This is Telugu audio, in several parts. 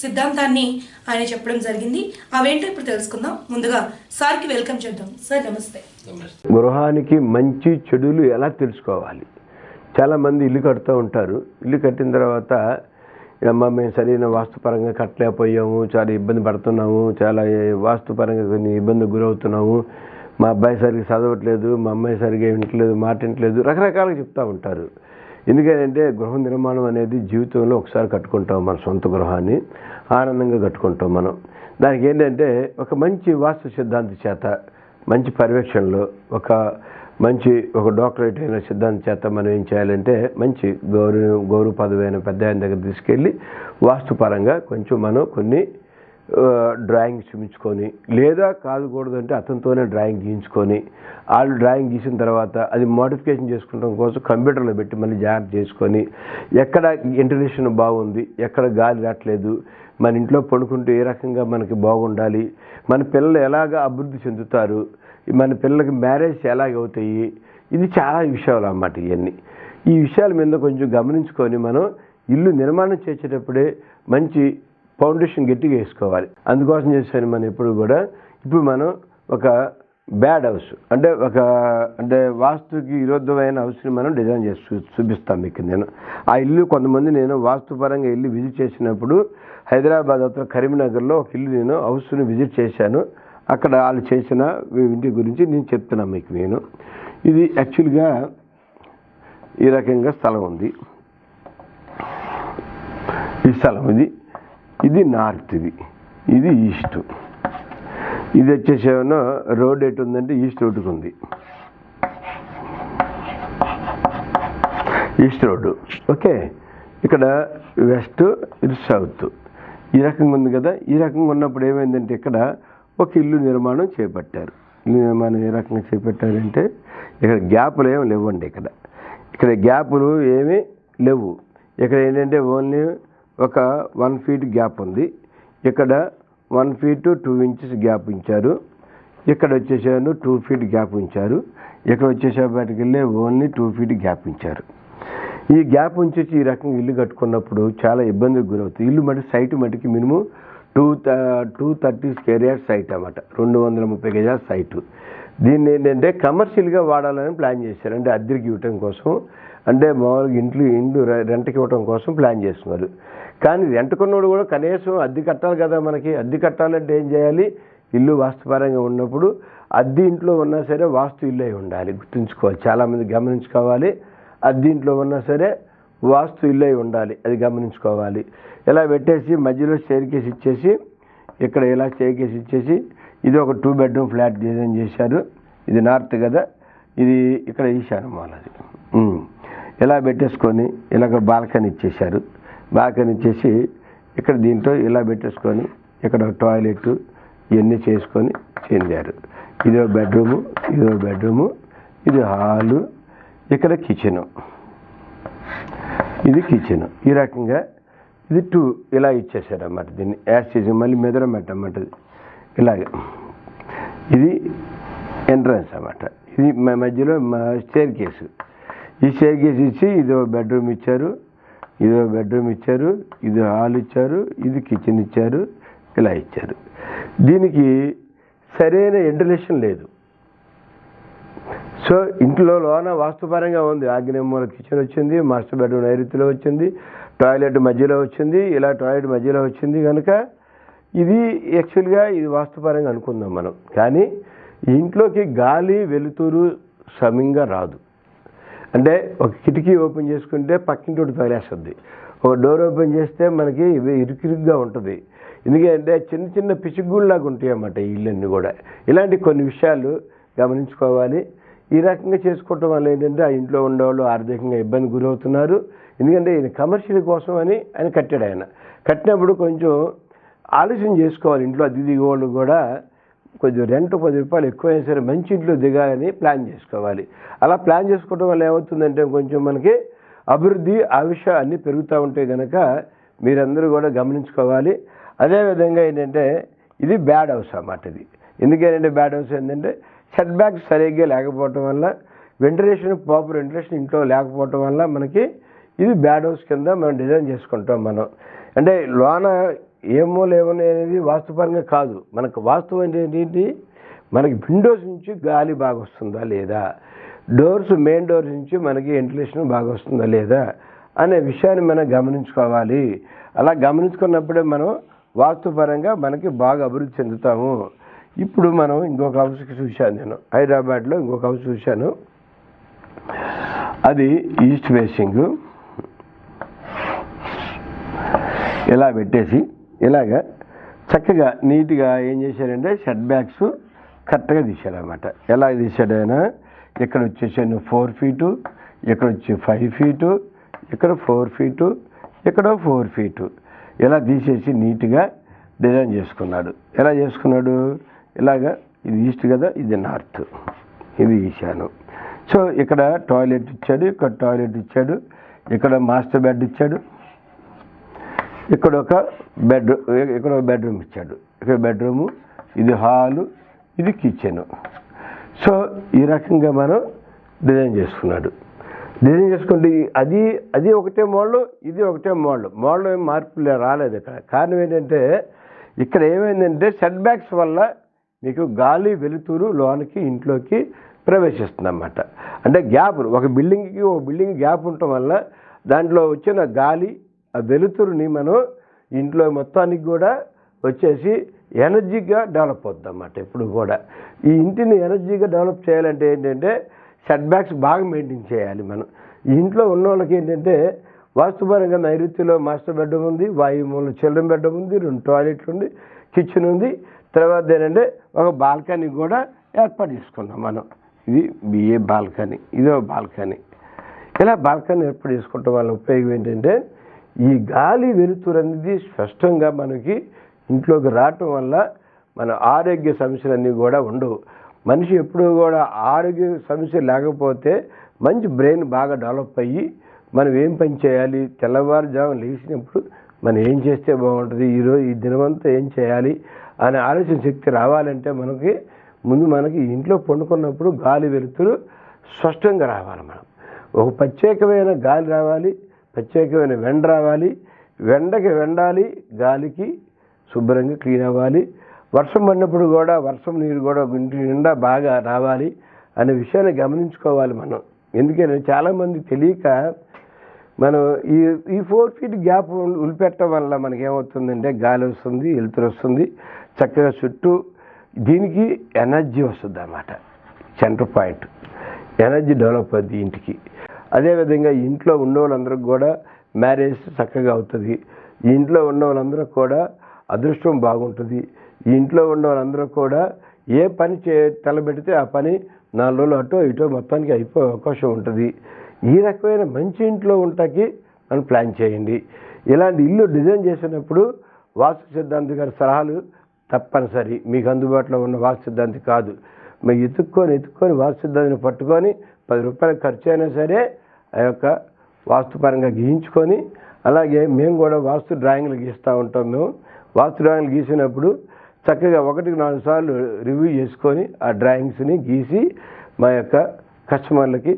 సిద్ధాంతాన్ని ఆయన చెప్పడం జరిగింది. అవేంటో ఇప్పుడు తెలుసుకుందాం. ముందుగా సార్కి వెల్కమ్ చేద్దాం. సార్ నమస్తే. గృహానికి మంచి చెడులు ఎలా తెలుసుకోవాలి? చాలామంది ఇల్లు కడుతూ ఉంటారు. ఇల్లు కట్టిన తర్వాత అమ్మ మేము సరైన వాస్తుపరంగా కట్టలేకపోయాము. చాలా ఇబ్బంది పడుతున్నాము. చాలా వాస్తుపరంగా కొన్ని ఇబ్బందికి గురవుతున్నాము. మా అబ్బాయి సరిగ్గా చదవట్లేదు. మా అమ్మాయి సరిగ్గా వింటలేదు మాట వింటలేదు రకరకాలుగా చెప్తూ ఉంటారు. ఎందుకంటే గృహ నిర్మాణం అనేది జీవితంలో ఒకసారి కట్టుకుంటాం మన సొంత గృహాన్ని ఆనందంగా కట్టుకుంటాం మనం. దానికి ఏంటంటే ఒక మంచి వాస్తు సిద్ధాంతి చేత మంచి పర్యవేక్షణలో ఒక మంచి ఒక డాక్టరేట్ అయిన సిద్ధాంతి చేత మనం ఏం చేయాలంటే మంచి గౌరవ గౌరవ పదవైన పెద్ద ఆయన దగ్గర తీసుకెళ్ళి వాస్తుపరంగా కొంచెం మనం కొన్ని డ్రాయింగ్ చూపించుకొని లేదా కాదుకూడదు అంటే అతనితోనే డ్రాయింగ్ గీయించుకొని వాళ్ళు డ్రాయింగ్ గీసిన తర్వాత అది మోడిఫికేషన్ చేసుకోవడం కోసం కంప్యూటర్లో పెట్టి మళ్ళీ జాగ్రత్త చేసుకొని ఎక్కడ ఇంటర్నేషన్ బాగుంది ఎక్కడ గాలి రావట్లేదు మన ఇంట్లో పడుకుంటే ఏ రకంగా మనకి బాగుండాలి మన పిల్లలు ఎలాగ అభివృద్ధి చెందుతారు మన పిల్లలకి మ్యారేజ్ ఎలాగ అవుతాయి ఇది చాలా విషయాలు అన్నమాట ఇవన్నీ ఈ విషయాల మీద కొంచెం గమనించుకొని మనం ఇల్లు నిర్మాణం చేసేటప్పుడే మంచి ఫౌండేషన్ గట్టిగా వేసుకోవాలి. అందుకోసం చేశాను మనం ఎప్పుడు కూడా. ఇప్పుడు మనం ఒక బ్యాడ్ హౌస్ అంటే ఒక అంటే వాస్తుకి విరుద్ధమైన హౌస్ని మనం డిజైన్ చేసి చూ చూపిస్తాం మీకు నేను. ఆ ఇల్లు కొంతమంది నేను వాస్తుపరంగా ఇల్లు విజిట్ చేసినప్పుడు హైదరాబాద్ అతను కరీంనగర్లో ఒక ఇల్లు నేను హౌస్ని విజిట్ చేశాను. అక్కడ వాళ్ళు చేసిన ఇంటి గురించి నేను చెప్తున్నాను మీకు నేను. ఇది యాక్చువల్గా ఈ రకంగా స్థలం ఉంది. ఈ స్థలం ఇది. ఇది నార్త్ ఇది. ఇది ఈస్ట్. ఇది వచ్చేసేమన్నా రోడ్ ఎటు ఉందంటే ఈస్ట్ రోడ్డుకు ఉంది. East road. ఓకే. ఇక్కడ వెస్ట్ ఇది సౌత్. ఈ రకంగా ఉంది కదా. ఈ రకంగా ఉన్నప్పుడు ఏమైందంటే ఇక్కడ ఒక ఇల్లు నిర్మాణం చేపట్టారు. ఇల్లు నిర్మాణం ఏ రకంగా చేపట్టారంటే ఇక్కడ గ్యాపులు ఏమి లేవండి ఇక్కడ. ఇక్కడ గ్యాపులు ఏమీ లేవు. ఇక్కడ ఏంటంటే ఓన్లీ ఒక వన్ ఫీట్ గ్యాప్ ఉంది. ఇక్కడ one feet two inches gap ఉంచారు. ఇక్కడ వచ్చేసాను టూ ఫీట్ గ్యాప్ ఉంచారు. ఇక్కడ వచ్చేసేపటికి వెళ్ళి ఓన్లీ టూ ఫీట్ గ్యాప్ ఉంచారు. ఈ గ్యాప్ ఉంచేసి ఈ రకంగా ఇల్లు కట్టుకున్నప్పుడు చాలా ఇబ్బందికి గురవుతుంది. ఇల్లు మటుకు సైట్ మటుకు minimum two two thirty square yard site అన్నమాట. రెండు వందల ముప్పై గజాల సైటు. దీన్ని ఏంటంటే కమర్షియల్గా వాడాలని ప్లాన్ చేశారు. అంటే అద్దెకి ఇవ్వటం కోసం అంటే మామూలుగా ఇంట్లో ఇండ్లు రె- రెంట్కి ఇవ్వటం కోసం ప్లాన్ చేస్తున్నారు. కానీ రెంట్ కొన్నోడు కూడా కనీసం అద్దె కట్టాలి కదా మనకి. అద్దె కట్టాలంటే ఏం చేయాలి? ఇల్లు వాస్తుపరంగా ఉన్నప్పుడు అద్దె ఇంట్లో ఉన్నా సరే వాస్తు ఇల్లు అయి ఉండాలి. గుర్తుంచుకోవాలి. చాలామంది గమనించుకోవాలి. అద్దె ఇంట్లో ఉన్నా సరే వాస్తు ఇల్లు అయి ఉండాలి. అది గమనించుకోవాలి. ఇలా పెట్టేసి మధ్యలో స్టేర్ కేసు ఇచ్చేసి ఇక్కడ ఇలా స్టేర్ కేసు ఇచ్చేసి ఇది ఒక టూ బెడ్రూమ్ ఫ్లాట్ డిజైన్ చేశారు. ఇది నార్త్ కదా. ఇది ఇక్కడ ఈశాన్య మూల ఇలా పెట్టేసుకొని ఇలాగ బాల్కనీ ఇచ్చేశారు. బాల్కనీ ఇచ్చేసి ఇక్కడ దీంట్లో ఇలా పెట్టేసుకొని ఇక్కడ ఒక టాయిలెట్ ఇవన్నీ చేసుకొని చెందారు. ఇదో బెడ్రూము ఇదో బెడ్రూము ఇది హాలు ఇక్కడ కిచెను ఇది కిచెన్ ఈ రకంగా ఇది టూ ఇలా ఇచ్చేసారు అన్నమాట దీన్ని యాసిడ్ మళ్ళీ మెదరమెట్ పెట్టమంటది ఇలాగ. ఇది ఎంట్రన్స్ అన్నమాట. ఇది మా మధ్యలో స్టేర్ కేసు ఈ స్టేర్ కేసు ఇచ్చి ఇదో బెడ్రూమ్ ఇచ్చారు ఇదో బెడ్రూమ్ ఇచ్చారు ఇది హాల్ ఇచ్చారు ఇది కిచెన్ ఇచ్చారు ఇలా ఇచ్చారు. దీనికి సరైన వెంటిలేషన్ లేదు. సో ఇంట్లో లోన వాస్తుపరంగా ఉంది. ఆగ్నేయమూల కిచెన్ వచ్చింది మాస్టర్ బెడ్రూమ్ నైరుతిలో వచ్చింది టాయిలెట్ మధ్యలో వచ్చింది ఇలా టాయిలెట్ మధ్యలో వచ్చింది కనుక ఇది యాక్చువల్గా ఇది వాస్తుపరంగా అనుకుందాం మనం. కానీ ఇంట్లోకి గాలి వెలుతురు సమంగా రాదు. అంటే ఒక కిటికీ ఓపెన్ చేసుకుంటే పక్కింటి తగిలేస్తుంది. ఒక డోర్ ఓపెన్ చేస్తే మనకి ఇది ఇరుకిరుగ్గా ఉంటుంది. ఎందుకంటే చిన్న చిన్న పిచ్చుగుళ్ళలాగా ఉంటాయి అన్నమాట ఇళ్ళన్నీ కూడా. ఇలాంటి కొన్ని విషయాలు గమనించుకోవాలి. ఈ రకంగా చేసుకోవటం వల్ల ఏంటంటే ఆ ఇంట్లో ఉండేవాళ్ళు ఆర్థికంగా ఇబ్బంది గురవుతున్నారు. ఎందుకంటే ఈయన కమర్షియల్ కోసం అని ఆయన కట్టాడు ఆయన. కట్టినప్పుడు కొంచెం ఆలోచన చేసుకోవాలి. ఇంట్లో అతిథి వాళ్ళు కూడా కొంచెం రెంట్ పది రూపాయలు ఎక్కువైనా సరే మంచి ఇంట్లో దిగాలని ప్లాన్ చేసుకోవాలి. అలా ప్లాన్ చేసుకోవడం వల్ల ఏమవుతుందంటే కొంచెం మనకి అభివృద్ధి ఆవిష అన్నీ పెరుగుతూ ఉంటే కనుక మీరందరూ కూడా గమనించుకోవాలి. అదేవిధంగా ఏంటంటే ఇది బ్యాడ్ హౌస్ అన్నమాట ఇది. ఎందుకంటే బ్యాడ్ హౌస్ ఏంటంటే సెట్ బ్యాక్ సరిగ్గా లేకపోవటం వల్ల వెంటిలేషన్ ప్రాపర్ వెంటిలేషన్ ఇంట్లో లేకపోవటం వల్ల మనకి ఇది బ్యాడ్ హౌస్ కింద మనం డిజైన్ చేసుకుంటాం మనం. అంటే లోన ఏమో లేవని అనేది వాస్తుపరంగా కాదు. మనకు వాస్తవం ఏంటి మనకి విండోస్ నుంచి గాలి బాగా వస్తుందా లేదా? డోర్స్ మెయిన్ డోర్స్ నుంచి మనకి వెంటిలేషన్ బాగా వస్తుందా లేదా? అనే విషయాన్ని మనం గమనించుకోవాలి. అలా గమనించుకున్నప్పుడే మనం వాస్తుపరంగా మనకి బాగా అభివృద్ధి చెందుతాము. ఇప్పుడు మనం ఇంకొక హౌస్కి చూశాను నేను. హైదరాబాద్లో ఇంకొక హౌస్ చూశాను. అది ఈస్ట్ ఫేసింగ్. ఇలా పెట్టేసి ఇలాగ చక్కగా నీట్గా ఏం చేశారంటే షెడ్ బ్యాగ్స్ కరెక్ట్గా తీశాడనమాట ఎలా తీశాడు ఆయన ఇక్కడ వచ్చేసాను ఫోర్ ఫీటు ఇక్కడ వచ్చి ఫైవ్ ఫీటు ఇక్కడ ఫోర్ ఫీటు ఇక్కడ ఫోర్ ఫీటు. ఇలా తీసేసి నీట్గా డిజైన్ చేసుకున్నాడు. ఎలా చేసుకున్నాడు? ఇలాగా ఇది ఈస్ట్ కదా ఇది నార్త్. ఇది ఈశాను. సో ఇక్కడ టాయిలెట్ ఇచ్చాడు ఇక్కడ టాయిలెట్ ఇచ్చాడు ఇక్కడ మాస్టర్ బెడ్ ఇచ్చాడు. ఇక్కడ ఒక బెడ్రూమ్ ఇక్కడ ఒక బెడ్రూమ్ ఇచ్చాడు. ఇక్కడ బెడ్రూము ఇది హాలు ఇది కిచెన్. సో ఈ రకంగా మనం డిజైన్ చేసుకున్నాడు. డిజైన్ చేసుకుంటే అది అది ఒకటే మోడల్ ఇది ఒకటే మోడల్. మోడల్ ఏం మార్పులు రాలేదు ఇక్కడ. కారణం ఏంటంటే ఇక్కడ ఏమైందంటే సెట్ బ్యాక్స్ వల్ల మీకు గాలి వెలుతురు లోనికి ఇంట్లోకి ప్రవేశిస్తుంది అన్నమాట అంటే గ్యాప్ ఒక బిల్డింగ్కి ఒక బిల్డింగ్ గ్యాప్ ఉండటం వల్ల దాంట్లో వచ్చిన గాలి ఆ వెలుతురుని మనం ఇంట్లో మొత్తానికి కూడా వచ్చేసి ఎనర్జీగా డెవలప్ అవుద్ది అన్నమాట ఇప్పుడు కూడా. ఈ ఇంటిని ఎనర్జీగా డెవలప్ చేయాలంటే ఏంటంటే సెట్ బ్యాక్స్ బాగా మెయింటైన్ చేయాలి మనం. ఈ ఇంట్లో ఉన్న వాళ్ళకి ఏంటంటే వాస్తుపరంగా నైరుతిలో మాస్టర్ బెడ్రూమ్ ఉంది వాయుమూల చిల్డ్రన్ బెడ్రూమ్ ఉంది రెండు టాయిలెట్లు ఉంది కిచెన్ ఉంది. తర్వాత ఏంటంటే ఒక బాల్కనీ కూడా ఏర్పాటు చేసుకున్నాం మనం. ఇది బిఏ బాల్కనీ ఇదో బాల్కనీ. ఇలా బాల్కనీ ఏర్పాటు చేసుకోవటం వల్ల ఉపయోగం ఏంటంటే ఈ గాలి వెలుతురు అనేది స్పష్టంగా మనకి ఇంట్లోకి రావటం వల్ల మన ఆరోగ్య సమస్యలన్నీ కూడా ఉండవు. మనిషి ఎప్పుడూ కూడా ఆరోగ్య సమస్య లేకపోతే మంచి బ్రెయిన్ బాగా డెవలప్ అయ్యి మనం ఏం పని చేయాలి? తెల్లవారుజాము లేచినప్పుడు మనం ఏం చేస్తే బాగుంటుంది? ఈరోజు ఈ దినమంతా ఏం చేయాలి? అనే ఆలోచన శక్తి రావాలంటే మనకి ముందు మనకి ఇంట్లో పండుకున్నప్పుడు గాలి వెలుతురు స్పష్టంగా రావాలి మనం. ఒక ప్రత్యేకమైన గాలి రావాలి. ప్రత్యేకమైన వెండ రావాలి. వెండకి వెండాలి గాలికి శుభ్రంగా క్లీన్ అవ్వాలి. వర్షం పడినప్పుడు కూడా వర్షం నీరు కూడా ఇంటి నిండా బాగా రావాలి అనే విషయాన్ని గమనించుకోవాలి మనం. ఎందుకంటే చాలామంది తెలియక మనం ఈ ఈ ఫోర్ ఫీట్ గ్యాప్ ఉలిపెట్టడం వల్ల మనకి ఏమవుతుందంటే గాలి వస్తుంది వెలుతురు వస్తుంది చక్కగా చుట్టూ దీనికి ఎనర్జీ వస్తుంది అన్నమాట సెంటర్ పాయింట్. ఎనర్జీ డెవలప్ అవుద్ది ఇంటికి. అదేవిధంగా ఇంట్లో ఉన్న వాళ్ళందరికి కూడా మ్యారేజ్ చక్కగా అవుతుంది. ఈ ఇంట్లో ఉన్న వాళ్ళందరూ కూడా అదృష్టం బాగుంటుంది. ఈ ఇంట్లో ఉన్న వాళ్ళందరూ కూడా ఏ పని చే తలబెడితే ఆ పని నాలుగు రోజులు అటో ఇటో మొత్తానికి అయిపోయే అవకాశం ఉంటుంది. ఈ రకమైన మంచి ఇంట్లో ఉంటాకి మనం ప్లాన్ చేయండి. ఇలాంటి ఇల్లు డిజైన్ చేసినప్పుడు వాస్తు సిద్ధాంతి గారి సలహాలు తప్పనిసరి. మీకు అందుబాటులో ఉన్న వాస్తు సిద్ధాంతి కాదు. మీరు ఎత్తుక్కొని ఎత్తుక్కొని వాస్తు సిద్ధాంతిని పట్టుకొని పది రూపాయలు ఖర్చు అయినా సరే ఆ యొక్క వాస్తుపరంగా గీయించుకొని అలాగే మేము కూడా వాస్తు డ్రాయింగ్లు గీస్తూ ఉంటాం మేము. వాస్తు డ్రాయింగ్లు గీసినప్పుడు చక్కగా ఒకటికి నాలుగు సార్లు రివ్యూ చేసుకొని ఆ డ్రాయింగ్స్ని గీసి మా యొక్క కస్టమర్లకి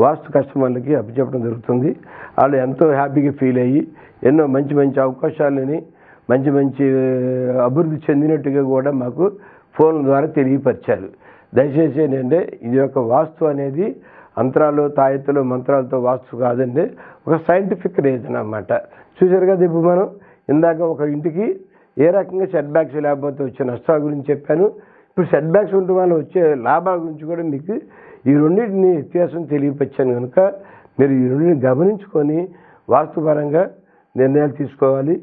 వాస్తు కస్టమర్లకి అప్పచెప్పడం జరుగుతుంది. వాళ్ళు ఎంతో హ్యాపీగా ఫీల్ అయ్యి ఎన్నో మంచి మంచి అవకాశాలని మంచి మంచి అభివృద్ధి చెందినట్టుగా కూడా మాకు ఫోన్ ద్వారా తెలియపరిచారు. దయచేసి ఏంటంటే ఇది యొక్క వాస్తు అనేది అంతరాలు తాయెత్తులు మంత్రాలతో వాస్తు కాదండి. ఒక సైంటిఫిక్ రీజన్ అన్నమాట. చూశారు కదా ఇప్పుడు మనం ఇందాక ఒక ఇంటికి ఏ రకంగా సెట్ బ్యాక్స్ లేకపోతే వచ్చే నష్టాల గురించి చెప్పాను. ఇప్పుడు సెట్ బ్యాక్స్ ఉండటం వల్ల వచ్చే లాభాల గురించి కూడా మీకు ఈ రెండింటిని వ్యత్యాసం తెలియపరిచాను కనుక మీరు ఈ రెండింటిని గమనించుకొని వాస్తుపరంగా నిర్ణయాలు తీసుకోవాలి.